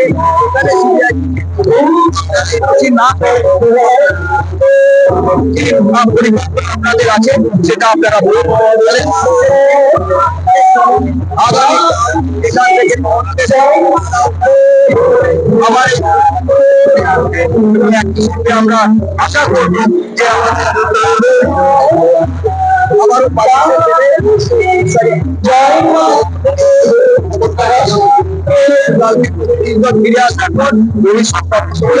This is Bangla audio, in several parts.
মিডিয়া এখানে সিবিআই না আপনাদের আছে সেটা আপনারা বলুন আগামী আমরা আশা করব যে আমাদের আবারও ফিরে আসার পর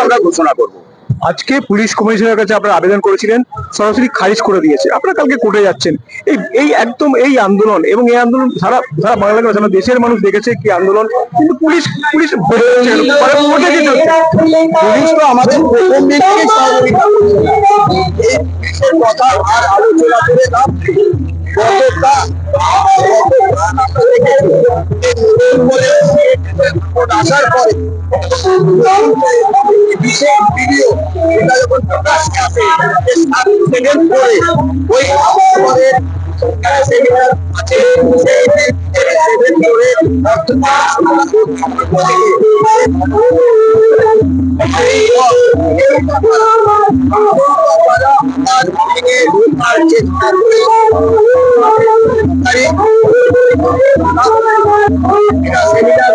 আমরা ঘোষণা করব। আজকে পুলিশ কমিশনের কাছে আপনারা আবেদন করেছিলেন, সরাসরি খারিজ করে দিয়েছে। আপনারা কালকে কোর্টে যাচ্ছেন। এই এই একদম এই আন্দোলন এবং এই আন্দোলন সারা সারা বাংলাকে সারা দেশের মানুষ দেখেছে কি আন্দোলন, কিন্তু পুলিশ পুলিশ মানে। পুলিশ তো আমাদের কথা আর আলোচনা করে আসার পরে বিশেষ ভিডিও এটা যখন প্রকাশ্যে আসে সাত সেকেন্ড পরে ওই আমাদের সরকারের সেমিনার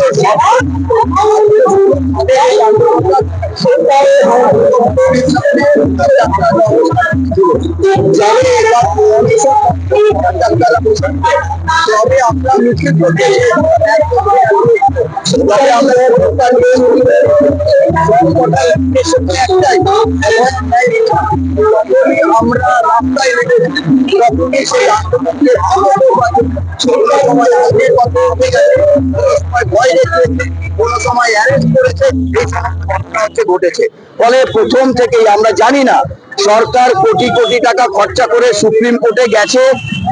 আমরা মিছিল করতে আমরা আমরা কোনো সময় করেছে ঘটেছে ফলে প্রথম থেকেই আমরা জানি না, সরকার কোটি কোটি টাকা খরচা করে সুপ্রিম কোর্টে গেছে।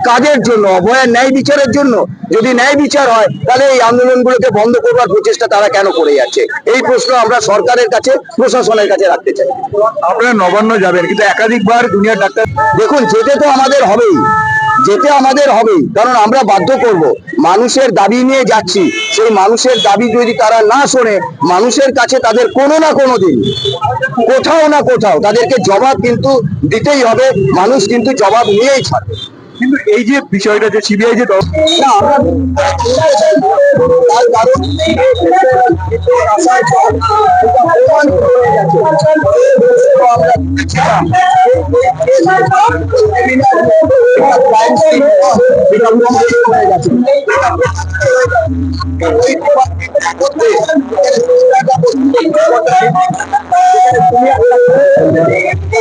কাদের জন্য অভয়ের ন্যায় বিচারের জন্য যদি ন্যায় বিচার হয় তাহলে এই আন্দোলনগুলোকে বন্ধ করবার প্রচেষ্টা তারা কেন করে যাচ্ছে? এই প্রশ্ন আমরা সরকারের কাছে প্রশাসনের কাছে রাখতে চাই। আপনারা নবান্ন যাবেন কিন্তু একাধিকবার দুনিয়ার ডাক্তার দেখুন যেতে তো আমাদের হবেই। যেতে আমাদের হবেই কারণ আমরা বাধ্য করব। মানুষের দাবি নিয়ে যাচ্ছি। সেই মানুষের দাবি যদি তারা না শোনে মানুষের কাছে তাদের কোনো না কোনো দিন কোথাও না কোথাও তাদেরকে জবাব কিন্তু দিতেই হবে। মানুষ কিন্তু জবাব নিয়েই ছাড়বে কিন্তু এই যে বিষয়টা যে সিবিআই যে না